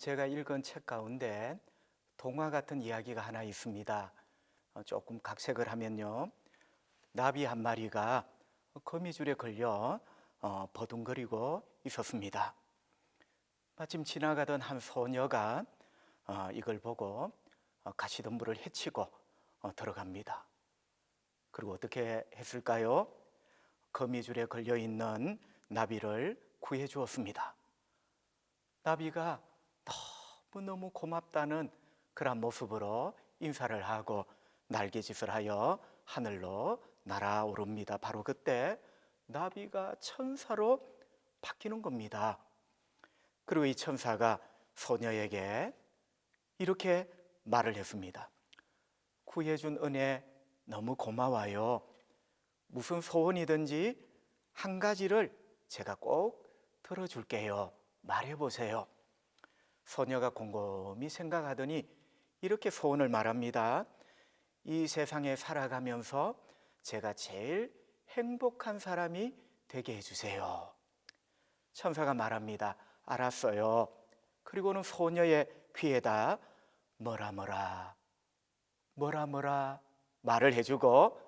제가 읽은 책 가운데 동화 같은 이야기가 하나 있습니다. 어, 조금 각색을 하면요. 나비 한 마리가 거미줄에 걸려 어, 버둥거리고 있었습니다. 마침 지나가던 한 소녀가 어, 이걸 보고 어, 가시덤불을 해치고 어, 들어갑니다. 그리고 어떻게 했을까요? 거미줄에 걸려 있는 나비를 구해 주었습니다. 나비가 너무너무 고맙다는 그런 모습으로 인사를 하고 날개짓을 하여 하늘로 날아오릅니다. 바로 그때 나비가 천사로 바뀌는 겁니다. 그리고 이 천사가 소녀에게 이렇게 말을 했습니다. 구해준 은혜 너무 고마워요. 무슨 소원이든지 한 가지를 제가 꼭 들어줄게요. 말해보세요. 소녀가 곰곰이 생각하더니 이렇게 소원을 말합니다. 이 세상에 살아가면서 제가 제일 행복한 사람이 되게 해주세요. 천사가 말합니다. 알았어요. 그리고는 소녀의 귀에다 뭐라 뭐라 뭐라 뭐라 말을 해주고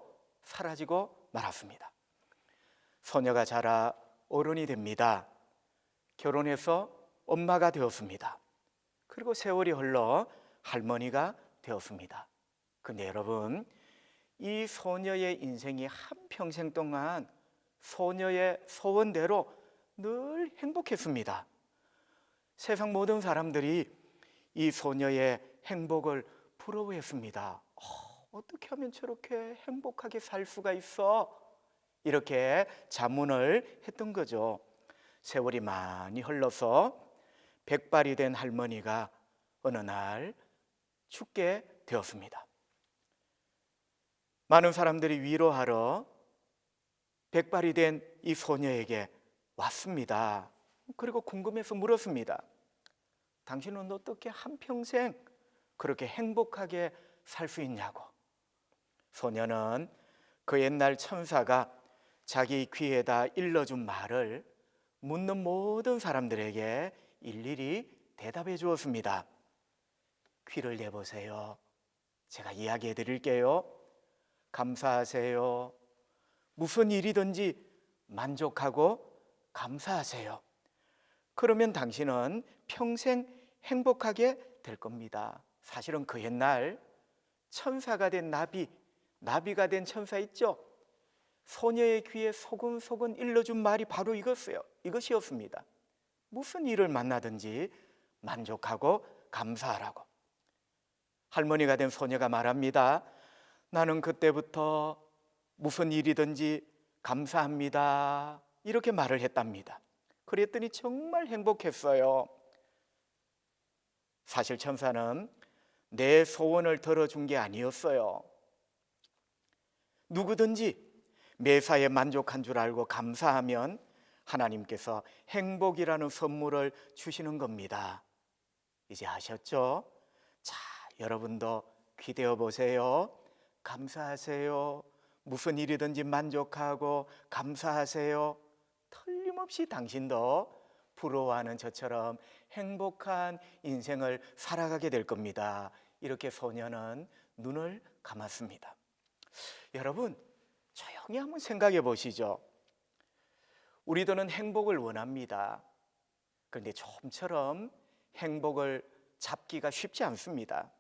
사라지고 말았습니다. 소녀가 자라 어른이 됩니다. 결혼해서 엄마가 되었습니다. 그리고 세월이 흘러 할머니가 되었습니다. 근데 여러분, 이 소녀의 인생이 한 평생 동안 소녀의 소원대로 늘 행복했습니다. 세상 모든 사람들이 이 소녀의 행복을 부러워했습니다. 어, 어떻게 하면 저렇게 행복하게 살 수가 있어? 이렇게 자문을 했던 거죠. 세월이 많이 흘러서 백발이 된 할머니가 어느 날 죽게 되었습니다. 많은 사람들이 위로하러 백발이 된 이 소녀에게 왔습니다. 그리고 궁금해서 물었습니다. 당신은 어떻게 한평생 그렇게 행복하게 살 수 있냐고. 소녀는 그 옛날 천사가 자기 귀에다 일러준 말을 묻는 모든 사람들에게 일일이 대답해 주었습니다. 귀를 내보세요. 제가 이야기해 드릴게요. 감사하세요. 무슨 일이든지 만족하고 감사하세요. 그러면 당신은 평생 행복하게 될 겁니다. 사실은 그 옛날 천사가 된 나비, 나비가 된 천사 있죠? 소녀의 귀에 소근소근 일러준 말이 바로 이것이요. 이것이었습니다. 무슨 일을 만나든지 만족하고 감사하라고. 할머니가 된 소녀가 말합니다. 나는 그때부터 무슨 일이든지 감사합니다. 이렇게 말을 했답니다. 그랬더니 정말 행복했어요. 사실 천사는 내 소원을 들어준 게 아니었어요. 누구든지 매사에 만족한 줄 알고 감사하면 하나님께서 행복이라는 선물을 주시는 겁니다. 이제 아셨죠? 자, 여러분도 기대어 보세요. 감사하세요. 무슨 일이든지 만족하고 감사하세요. 틀림없이 당신도 부러워하는 저처럼 행복한 인생을 살아가게 될 겁니다. 이렇게 소녀는 눈을 감았습니다. 여러분, 조용히 한번 생각해 보시죠. 우리들은 행복을 원합니다. 그런데 좀처럼 행복을 잡기가 쉽지 않습니다.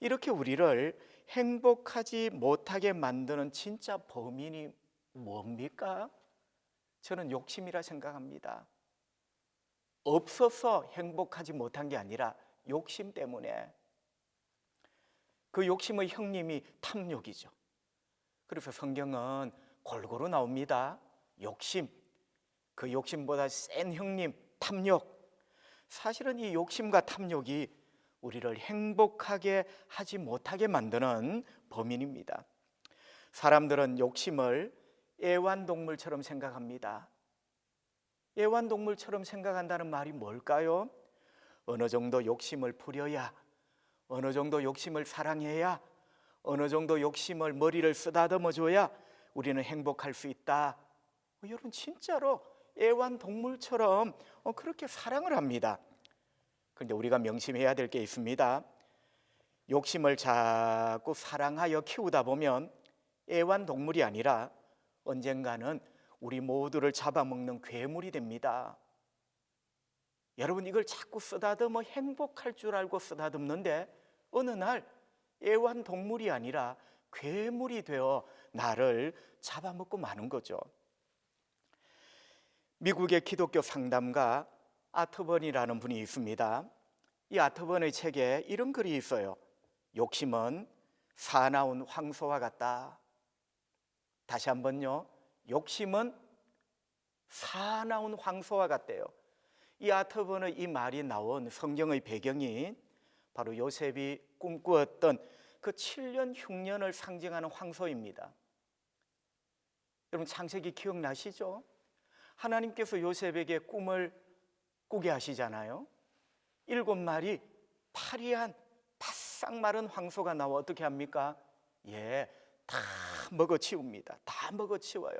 이렇게 우리를 행복하지 못하게 만드는 진짜 범인이 뭡니까? 저는 욕심이라 생각합니다. 없어서 행복하지 못한 게 아니라 욕심 때문에 그 욕심의 형님이 탐욕이죠. 그래서 성경은 골고루 나옵니다. 욕심. 그 욕심보다 센 형님, 탐욕. 사실은 이 욕심과 탐욕이 우리를 행복하게 하지 못하게 만드는 범인입니다. 사람들은 욕심을 애완동물처럼 생각합니다. 애완동물처럼 생각한다는 말이 뭘까요? 어느 정도 욕심을 부려야 어느 정도 욕심을 사랑해야 어느 정도 욕심을 머리를 쓰다듬어 줘야 우리는 행복할 수 있다. 어, 여러분 진짜로 애완동물처럼 어, 그렇게 사랑을 합니다. 그런데 우리가 명심해야 될 게 있습니다. 욕심을 자꾸 사랑하여 키우다 보면 애완동물이 아니라 언젠가는 우리 모두를 잡아먹는 괴물이 됩니다. 여러분 이걸 자꾸 쓰다듬어 행복할 줄 알고 쓰다듬는데 어느 날 애완동물이 아니라 괴물이 되어 나를 잡아먹고 마는 거죠. 미국의 기독교 상담가 아트번이라는 분이 있습니다. 이 아트번의 책에 이런 글이 있어요. 욕심은 사나운 황소와 같다. 다시 한번요. 욕심은 사나운 황소와 같대요. 이 아트번의 이 말이 나온 성경의 배경이 바로 요셉이 꿈꾸었던 그 7년 흉년을 상징하는 황소입니다. 여러분 창세기 기억나시죠? 하나님께서 요셉에게 꿈을 꾸게 하시잖아요. 일곱 마리 파리한 바싹 마른 황소가 나와 어떻게 합니까? 예, 다 먹어 치웁니다. 다 먹어 치워요.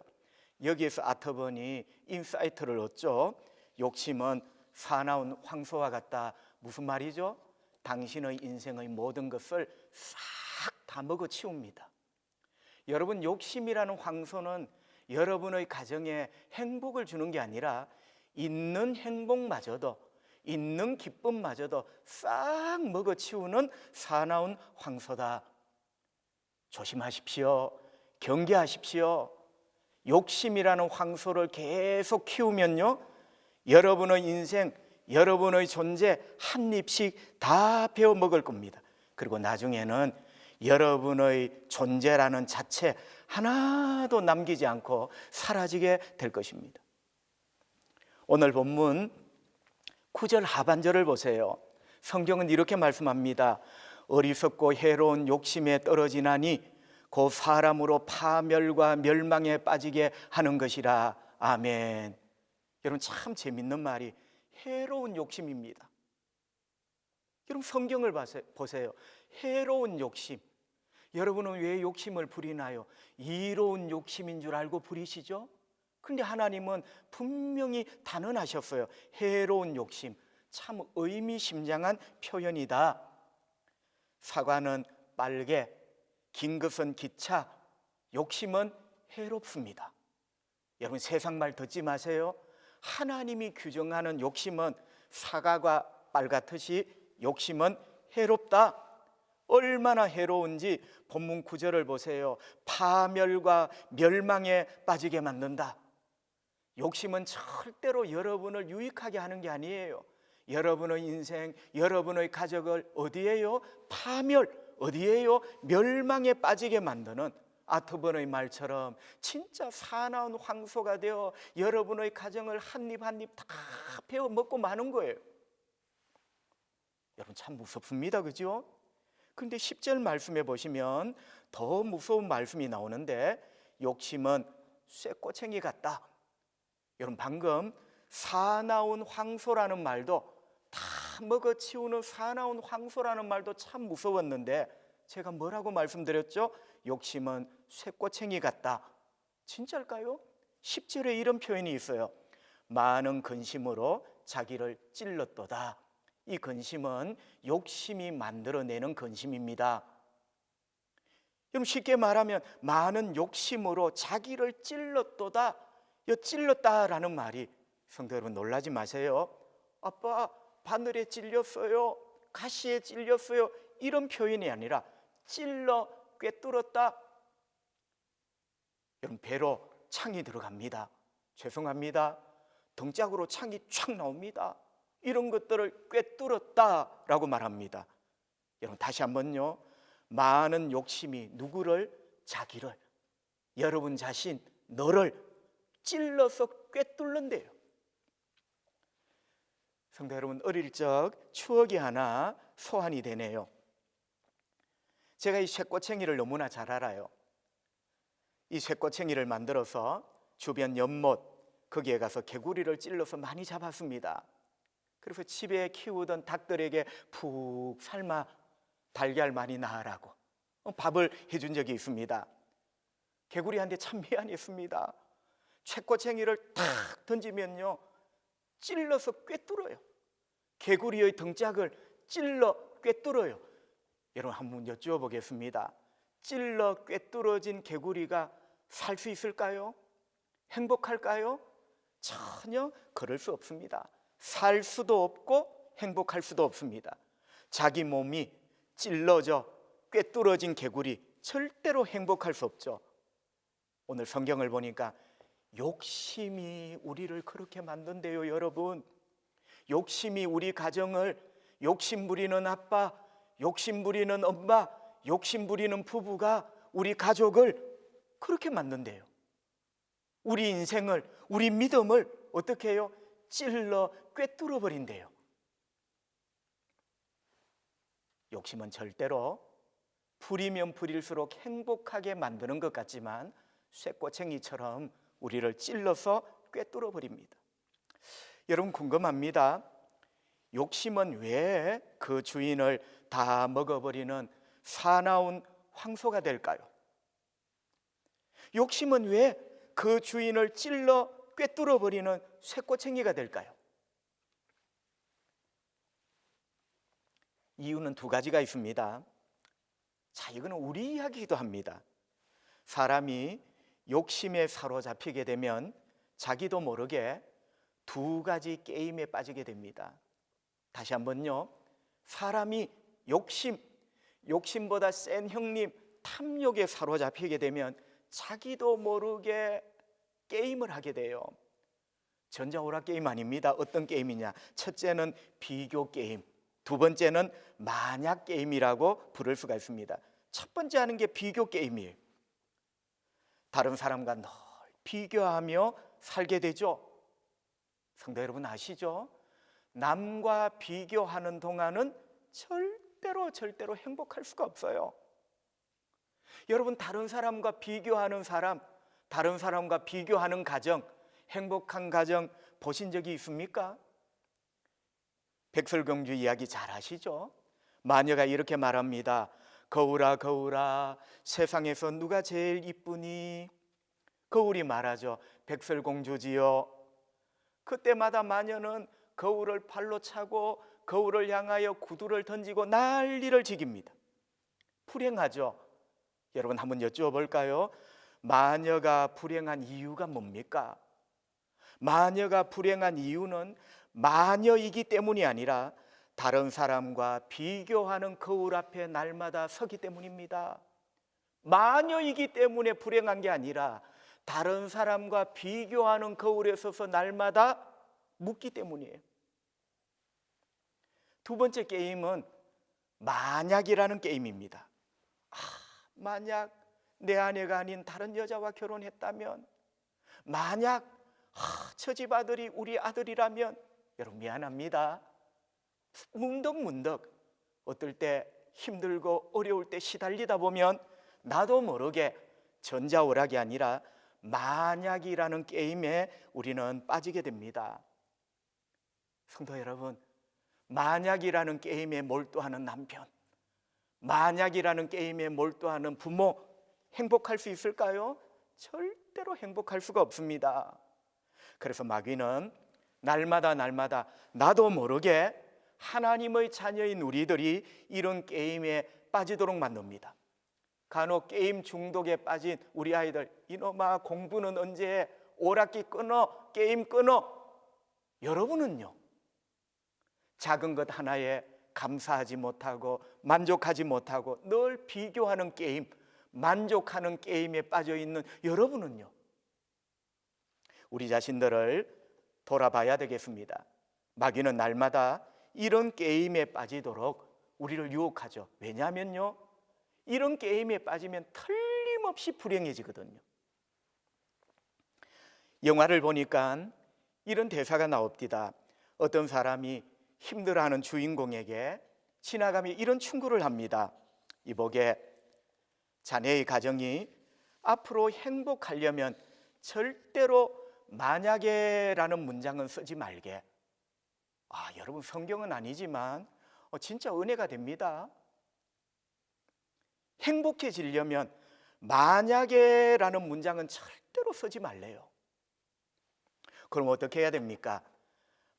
여기에서 아터번이 인사이트를 얻죠. 욕심은 사나운 황소와 같다. 무슨 말이죠? 당신의 인생의 모든 것을 싹 다 먹어 치웁니다. 여러분 욕심이라는 황소는 여러분의 가정에 행복을 주는 게 아니라 있는 행복마저도 있는 기쁨마저도 싹 먹어 치우는 사나운 황소다. 조심하십시오. 경계하십시오. 욕심이라는 황소를 계속 키우면요. 여러분의 인생, 여러분의 존재 한 입씩 다 베어 먹을 겁니다. 그리고 나중에는 여러분의 존재라는 자체 하나도 남기지 않고 사라지게 될 것입니다. 오늘 본문 9절 하반절을 보세요. 성경은 이렇게 말씀합니다. 어리석고 해로운 욕심에 떨어지나니 곧 사람으로 파멸과 멸망에 빠지게 하는 것이라. 아멘. 여러분 참 재밌는 말이 해로운 욕심입니다. 여러분 성경을 보세요. 해로운 욕심. 여러분은 왜 욕심을 부리나요? 이로운 욕심인 줄 알고 부리시죠? 근데 하나님은 분명히 단언하셨어요. 해로운 욕심. 참 의미심장한 표현이다. 사과는 빨개, 긴 것은 기차, 욕심은 해롭습니다. 여러분 세상 말 듣지 마세요. 하나님이 규정하는 욕심은 사과가 빨갛듯이 욕심은 해롭다. 얼마나 해로운지 본문 구절을 보세요. 파멸과 멸망에 빠지게 만든다. 욕심은 절대로 여러분을 유익하게 하는 게 아니에요. 여러분의 인생, 여러분의 가족을 어디에요? 파멸, 어디에요? 멸망에 빠지게 만드는 아트번의 말처럼 진짜 사나운 황소가 되어 여러분의 가정을 한 입 한 입 다 베어 먹고 마는 거예요. 여러분 참 무섭습니다. 그죠? 근데 10절 말씀에 보시면 더 무서운 말씀이 나오는데 욕심은 쇠꼬챙이 같다. 여러분 방금 사나운 황소라는 말도 다 먹어치우는 사나운 황소라는 말도 참 무서웠는데 제가 뭐라고 말씀드렸죠? 욕심은 쇠꼬챙이 같다. 진짜일까요? 10절에 이런 표현이 있어요. 많은 근심으로 자기를 찔렀도다. 이 근심은 욕심이 만들어내는 근심입니다. 여러분 쉽게 말하면 많은 욕심으로 자기를 찔렀도다. 이 찔렀다라는 말이 성도 여러분 놀라지 마세요. 아빠 바늘에 찔렸어요. 가시에 찔렸어요. 이런 표현이 아니라 찔러 꿰뚫었다. 여러분 배로 창이 들어갑니다. 죄송합니다. 등짝으로 창이 촥 나옵니다. 이런 것들을 꿰뚫었다라고 말합니다. 여러분 다시 한번요. 많은 욕심이 누구를 자기를 여러분 자신 너를 찔러서 꿰뚫는데요. 성도 여러분 어릴 적 추억이 하나 소환이 되네요. 제가 이 쇠꼬챙이를 너무나 잘 알아요. 이 쇠꼬챙이를 만들어서 주변 연못 거기에 가서 개구리를 찔러서 많이 잡았습니다. 그래서 집에 키우던 닭들에게 푹 삶아 달걀 많이 낳으라고 어, 밥을 해준 적이 있습니다. 개구리한테 참 미안했습니다. 채꼬챙이를 탁 던지면요 찔러서 꿰뚫어요. 개구리의 등짝을 찔러 꿰뚫어요. 여러분 한번 여쭈어보겠습니다. 찔러 꿰뚫어진 개구리가 살 수 있을까요? 행복할까요? 전혀 그럴 수 없습니다. 살 수도 없고 행복할 수도 없습니다. 자기 몸이 찔러져 꿰뚫어진 개구리 절대로 행복할 수 없죠. 오늘 성경을 보니까 욕심이 우리를 그렇게 만든대요, 여러분. 욕심이 우리 가정을 욕심 부리는 아빠, 욕심 부리는 엄마, 욕심 부리는 부부가 우리 가족을 그렇게 만든대요. 우리 인생을, 우리 믿음을 어떻게 해요? 찔러 꿰뚫어 버린대요. 욕심은 절대로 부리면 부릴수록 행복하게 만드는 것 같지만 쇠꼬챙이처럼 우리를 찔러서 꿰뚫어 버립니다. 여러분 궁금합니다. 욕심은 왜 그 주인을 다 먹어버리는 사나운 황소가 될까요? 욕심은 왜 그 주인을 찔러 꿰뚫어 버리는 쇠꼬챙이가 될까요? 이유는 두 가지가 있습니다. 자, 이거는 우리 이야기이기도 합니다. 사람이 욕심에 사로잡히게 되면 자기도 모르게 두 가지 게임에 빠지게 됩니다. 다시 한번요. 사람이 욕심, 욕심보다 센 형님, 탐욕에 사로잡히게 되면 자기도 모르게 게임을 하게 돼요. 전자오락 게임 아닙니다. 어떤 게임이냐? 첫째는 비교 게임, 두 번째는 만약 게임이라고 부를 수가 있습니다. 첫 번째 하는 게 비교 게임이에요. 다른 사람과 늘 비교하며 살게 되죠. 성도 여러분 아시죠? 남과 비교하는 동안은 절대로 절대로 행복할 수가 없어요. 여러분 다른 사람과 비교하는 사람, 다른 사람과 비교하는 가정, 행복한 가정 보신 적이 있습니까? 백설공주 이야기 잘 아시죠? 마녀가 이렇게 말합니다. 거울아 거울아 세상에서 누가 제일 이쁘니? 거울이 말하죠. 백설공주지요. 그때마다 마녀는 거울을 발로 차고 거울을 향하여 구두를 던지고 난리를 지깁니다. 불행하죠. 여러분 한번 여쭈어볼까요? 마녀가 불행한 이유가 뭡니까? 마녀가 불행한 이유는 마녀이기 때문이 아니라 다른 사람과 비교하는 거울 앞에 날마다 서기 때문입니다. 마녀이기 때문에 불행한 게 아니라 다른 사람과 비교하는 거울에 서서 날마다 묻기 때문이에요. 두 번째 게임은 만약이라는 게임입니다. 아, 만약 내 아내가 아닌 다른 여자와 결혼했다면, 만약 아, 저집 아들이 우리 아들이라면, 여러분 미안합니다. 문득문득 어떨 때 힘들고 어려울 때 시달리다 보면 나도 모르게 전자오락이 아니라 만약이라는 게임에 우리는 빠지게 됩니다. 성도 여러분, 만약이라는 게임에 몰두하는 남편, 만약이라는 게임에 몰두하는 부모 행복할 수 있을까요? 절대로 행복할 수가 없습니다. 그래서 마귀는 날마다 날마다 나도 모르게 하나님의 자녀인 우리들이 이런 게임에 빠지도록 만듭니다. 간혹 게임 중독에 빠진 우리 아이들 이놈아 공부는 언제 오락기 끊어? 게임 끊어? 여러분은요? 작은 것 하나에 감사하지 못하고 만족하지 못하고 늘 비교하는 게임 만족하는 게임에 빠져 있는 여러분은요? 우리 자신들을 돌아봐야 되겠습니다 마귀는 날마다 이런 게임에 빠지도록 우리를 유혹하죠 왜냐하면요 이런 게임에 빠지면 틀림없이 불행해지거든요. 영화를 보니까 이런 대사가 나옵니다. 어떤 사람이 힘들어하는 주인공에게 지나가며 이런 충고를 합니다. 이복에 자네의 가정이 앞으로 행복하려면 절대로 만약에라는 문장은 쓰지 말게. 아, 여러분 성경은 아니지만 어, 진짜 은혜가 됩니다. 행복해지려면 만약에라는 문장은 절대로 쓰지 말래요. 그럼 어떻게 해야 됩니까?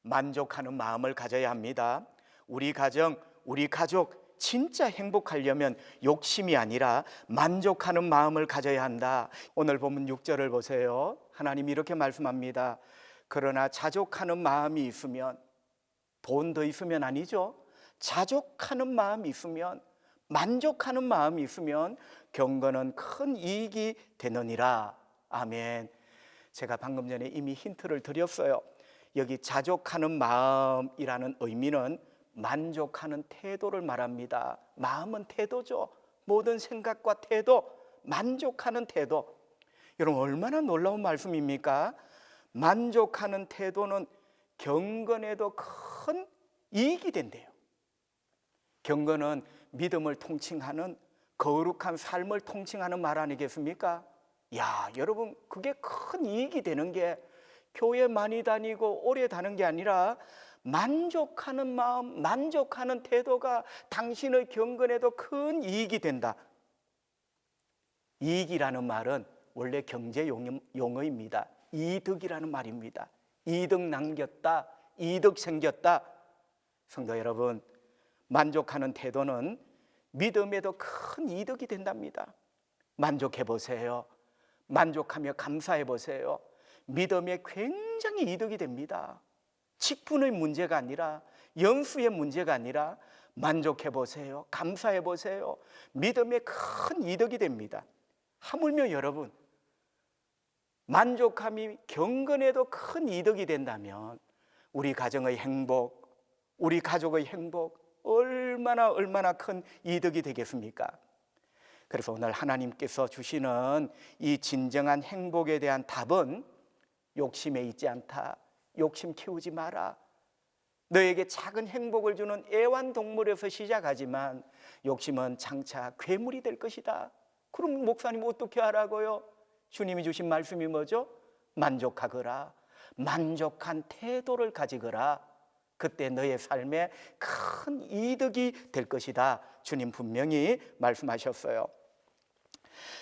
만족하는 마음을 가져야 합니다. 우리 가정, 우리 가족 진짜 행복하려면 욕심이 아니라 만족하는 마음을 가져야 한다. 오늘 본문 6절을 보세요. 하나님 이렇게 말씀합니다. 그러나 자족하는 마음이 있으면 돈더 있으면 아니죠. 자족하는 마음이 있으면 만족하는 마음이 있으면 경건은 큰 이익이 되느니라. 아멘. 제가 방금 전에 이미 힌트를 드렸어요. 여기 자족하는 마음이라는 의미는 만족하는 태도를 말합니다. 마음은 태도죠. 모든 생각과 태도, 만족하는 태도. 여러분 얼마나 놀라운 말씀입니까? 만족하는 태도는 경건에도 큰 이익이 된대요. 경건은 믿음을 통칭하는 거룩한 삶을 통칭하는 말 아니겠습니까? 야, 여러분 그게 큰 이익이 되는 게 교회 많이 다니고 오래 다는 게 아니라 만족하는 마음, 만족하는 태도가 당신의 경건에도 큰 이익이 된다. 이익이라는 말은 원래 경제 용- 용어입니다. 이득이라는 말입니다. 이득 남겼다, 이득 생겼다. 성도 여러분, 만족하는 태도는 믿음에도 큰 이득이 된답니다. 만족해 보세요. 만족하며 감사해 보세요. 믿음에 굉장히 이득이 됩니다. 직분의 문제가 아니라 연수의 문제가 아니라 만족해 보세요. 감사해 보세요. 믿음에 큰 이득이 됩니다. 하물며 여러분 만족함이 경건에도 큰 이득이 된다면 우리 가정의 행복, 우리 가족의 행복 얼마나 얼마나 큰 이득이 되겠습니까? 그래서 오늘 하나님께서 주시는 이 진정한 행복에 대한 답은 욕심에 있지 않다. 욕심 키우지 마라. 너에게 작은 행복을 주는 애완동물에서 시작하지만 욕심은 장차 괴물이 될 것이다. 그럼 목사님 어떻게 하라고요? 주님이 주신 말씀이 뭐죠? 만족하거라. 만족한 태도를 가지거라. 그때 너의 삶에 큰 이득이 될 것이다. 주님 분명히 말씀하셨어요.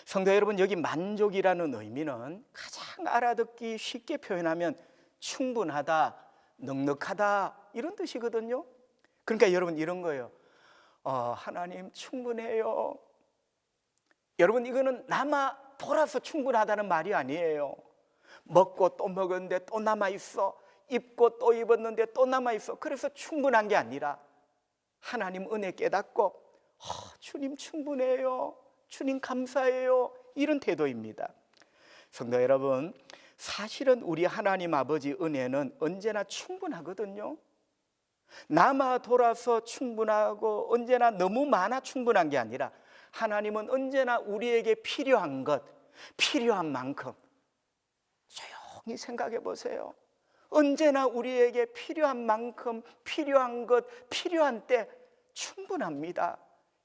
성도 여러분, 여기 만족이라는 의미는 가장 알아듣기 쉽게 표현하면 충분하다, 넉넉하다 이런 뜻이거든요. 그러니까 여러분 이런 거예요. 어, 하나님 충분해요. 여러분 이거는 남아 돌아서 충분하다는 말이 아니에요. 먹고 또 먹었는데 또 남아 있어. 입고 또 입었는데 또 남아 있어. 그래서 충분한 게 아니라 하나님 은혜 깨닫고 어, 주님 충분해요. 주님 감사해요. 이런 태도입니다. 성도 여러분, 사실은 우리 하나님 아버지 은혜는 언제나 충분하거든요. 남아 돌아서 충분하고 언제나 너무 많아 충분한 게 아니라 하나님은 언제나 우리에게 필요한 것, 필요한 만큼 조용히 생각해 보세요. 언제나 우리에게 필요한 만큼, 필요한 것, 필요한 때 충분합니다.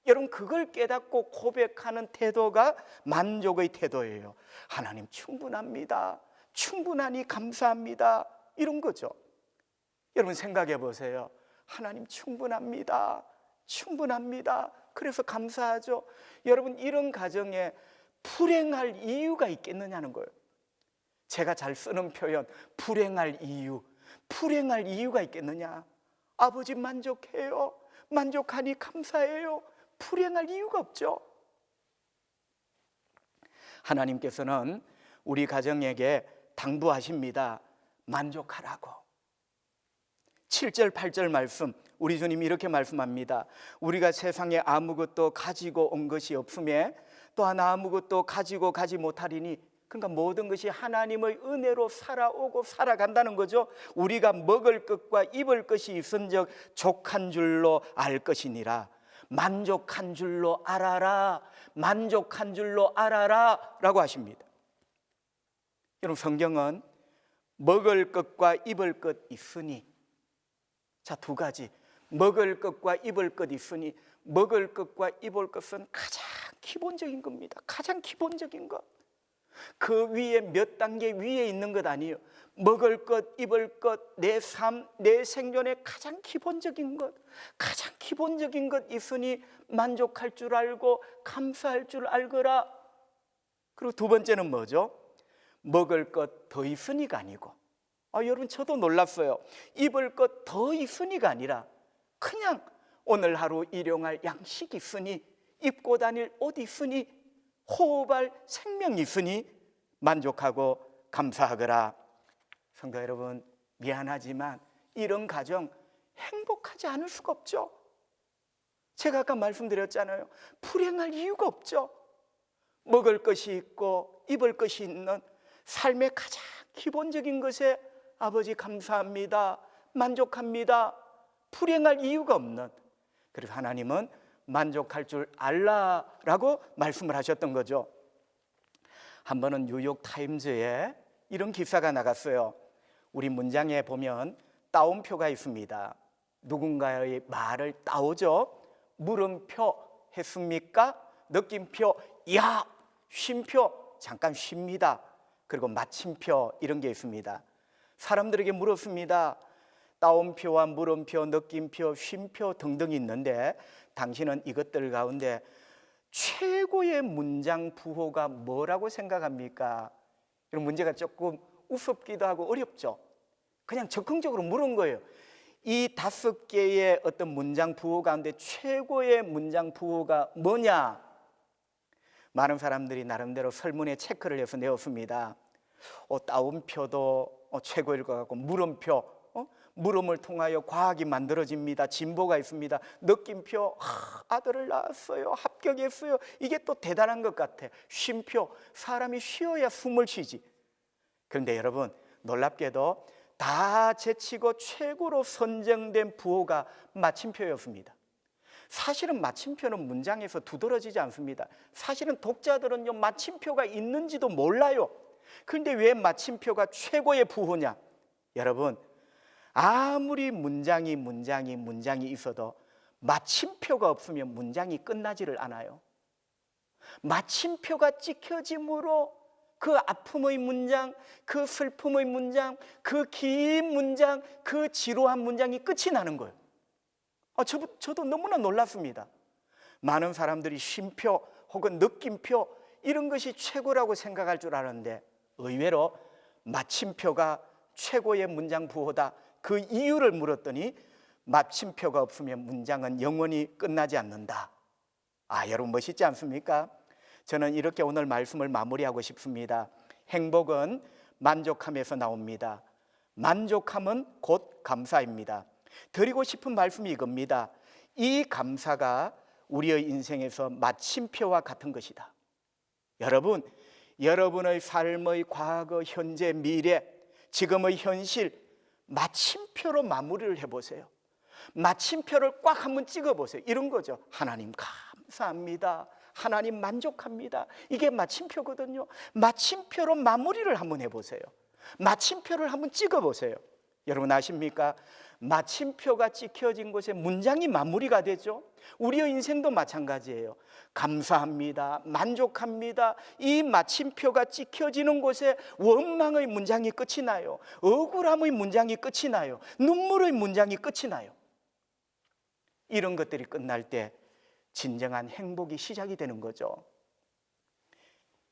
여러분 그걸 깨닫고 고백하는 태도가 만족의 태도예요. 하나님 충분합니다. 충분하니 감사합니다. 이런 거죠. 여러분 생각해 보세요. 하나님 충분합니다. 충분합니다. 그래서 감사하죠. 여러분 이런 가정에 불행할 이유가 있겠느냐는 거예요. 제가 잘 쓰는 표현 불행할 이유. 불행할 이유가 있겠느냐? 아버지 만족해요. 만족하니 감사해요. 불행할 이유가 없죠. 하나님께서는 우리 가정에게 당부하십니다. 만족하라고. 7절, 8절 말씀, 우리 주님이 이렇게 말씀합니다. 우리가 세상에 아무것도 가지고 온 것이 없음에 또한 아무것도 가지고 가지 못하리니 그러니까 모든 것이 하나님의 은혜로 살아오고 살아간다는 거죠. 우리가 먹을 것과 입을 것이 있은적 족한 줄로 알 것이니라. 만족한 줄로 알아라. 만족한 줄로 알아라라고 하십니다. 여러분 성경은 먹을 것과 입을 것 있으니 자 두 가지 먹을 것과 입을 것 있으니 먹을 것과 입을 것은 가장 기본적인 겁니다. 가장 기본적인 것. 그 위에 몇 단계 위에 있는 것 아니에요. 먹을 것, 입을 것, 내 삶, 내 생존의 가장 기본적인 것, 가장 기본적인 것 있으니 만족할 줄 알고 감사할 줄 알거라. 그리고 두 번째는 뭐죠? 먹을 것 더 있으니가 아니고, 아, 여러분 저도 놀랐어요. 입을 것 더 있으니가 아니라 그냥 오늘 하루 일용할 양식 있으니 입고 다닐 옷 있으니 호흡할 생명 있으니 만족하고 감사하거라. 성도 여러분, 미안하지만 이런 가정 행복하지 않을 수가 없죠. 제가 아까 말씀드렸잖아요. 불행할 이유가 없죠. 먹을 것이 있고 입을 것이 있는 삶의 가장 기본적인 것에 아버지 감사합니다. 만족합니다. 불행할 이유가 없는 그래서 하나님은 만족할 줄 알라라고 말씀을 하셨던 거죠. 한 번은 뉴욕 타임즈에 이런 기사가 나갔어요. 우리 문장에 보면 따옴표가 있습니다. 누군가의 말을 따오죠. 물음표 했습니까? 느낌표, 야, 쉼표, 잠깐 쉽니다. 그리고 마침표 이런 게 있습니다. 사람들에게 물었습니다. 따옴표와 물음표, 느낌표, 쉼표 등등 있는데 당신은 이것들 가운데 최고의 문장 부호가 뭐라고 생각합니까? 이런 문제가 조금 우습기도 하고 어렵죠. 그냥 적극적으로 물은 거예요. 이 다섯 개의 어떤 문장 부호 가운데 최고의 문장 부호가 뭐냐? 많은 사람들이 나름대로 설문에 체크를 해서 내었습니다. 어, 따옴표도 어, 최고일 것 같고 물음표 어? 물음을 통하여 과학이 만들어집니다. 진보가 있습니다. 느낌표 하, 아들을 낳았어요. 합격했어요. 이게 또 대단한 것 같아. 쉼표 사람이 쉬어야 숨을 쉬지. 그런데 여러분 놀랍게도 다 제치고 최고로 선정된 부호가 마침표였습니다. 사실은 마침표는 문장에서 두드러지지 않습니다. 사실은 독자들은요 마침표가 있는지도 몰라요. 그런데 왜 마침표가 최고의 부호냐? 여러분 아무리 문장이 문장이 문장이 있어도 마침표가 없으면 문장이 끝나지를 않아요. 마침표가 찍혀짐으로 그 아픔의 문장, 그 슬픔의 문장, 그 긴 문장, 그 지루한 문장이 끝이 나는 거예요. 아, 저, 저도 너무나 놀랐습니다. 많은 사람들이 쉼표 혹은 느낌표 이런 것이 최고라고 생각할 줄 알았는데 의외로 마침표가 최고의 문장 부호다. 그 이유를 물었더니 마침표가 없으면 문장은 영원히 끝나지 않는다. 아, 여러분 멋있지 않습니까? 저는 이렇게 오늘 말씀을 마무리하고 싶습니다. 행복은 만족함에서 나옵니다. 만족함은 곧 감사입니다. 드리고 싶은 말씀이 이겁니다. 이 감사가 우리의 인생에서 마침표와 같은 것이다. 여러분, 여러분의 삶의 과거, 현재, 미래, 지금의 현실 마침표로 마무리를 해보세요. 마침표를 꽉 한번 찍어보세요. 이런 거죠. 하나님 감사합니다. 하나님 만족합니다. 이게 마침표거든요. 마침표로 마무리를 한번 해보세요. 마침표를 한번 찍어보세요. 여러분 아십니까? 마침표가 찍혀진 곳에 문장이 마무리가 되죠. 우리의 인생도 마찬가지예요. 감사합니다. 만족합니다. 이 마침표가 찍혀지는 곳에 원망의 문장이 끝이 나요. 억울함의 문장이 끝이 나요. 눈물의 문장이 끝이 나요. 이런 것들이 끝날 때 진정한 행복이 시작이 되는 거죠.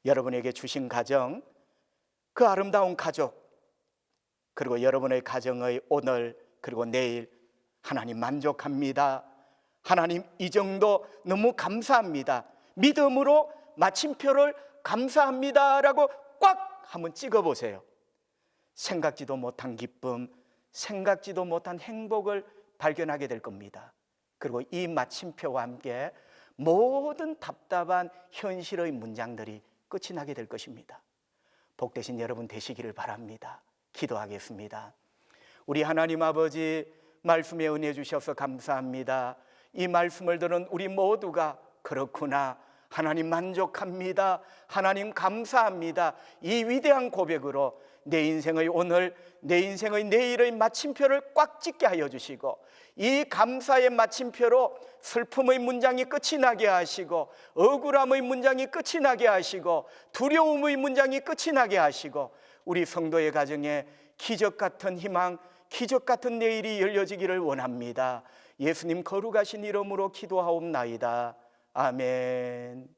여러분에게 주신 가정, 그 아름다운 가족, 그리고 여러분의 가정의 오늘 그리고 내일 하나님 만족합니다. 하나님 이 정도 너무 감사합니다. 믿음으로 마침표를 감사합니다라고 꽉 한번 찍어 보세요. 생각지도 못한 기쁨, 생각지도 못한 행복을 발견하게 될 겁니다. 그리고 이 마침표와 함께 모든 답답한 현실의 문장들이 끝이 나게 될 것입니다. 복되신 여러분 되시기를 바랍니다. 기도하겠습니다. 우리 하나님 아버지 말씀에 은혜 주셔서 감사합니다. 이 말씀을 들은 우리 모두가 그렇구나. 하나님 만족합니다. 하나님 감사합니다. 이 위대한 고백으로 내 인생의 오늘, 내 인생의 내일의 마침표를 꽉 찍게 하여 주시고 이 감사의 마침표로 슬픔의 문장이 끝이 나게 하시고 억울함의 문장이 끝이 나게 하시고 두려움의 문장이 끝이 나게 하시고 우리 성도의 가정에 기적 같은 희망, 기적 같은 내일이 열려지기를 원합니다. 예수님 거룩하신 이름으로 기도하옵나이다. 아멘.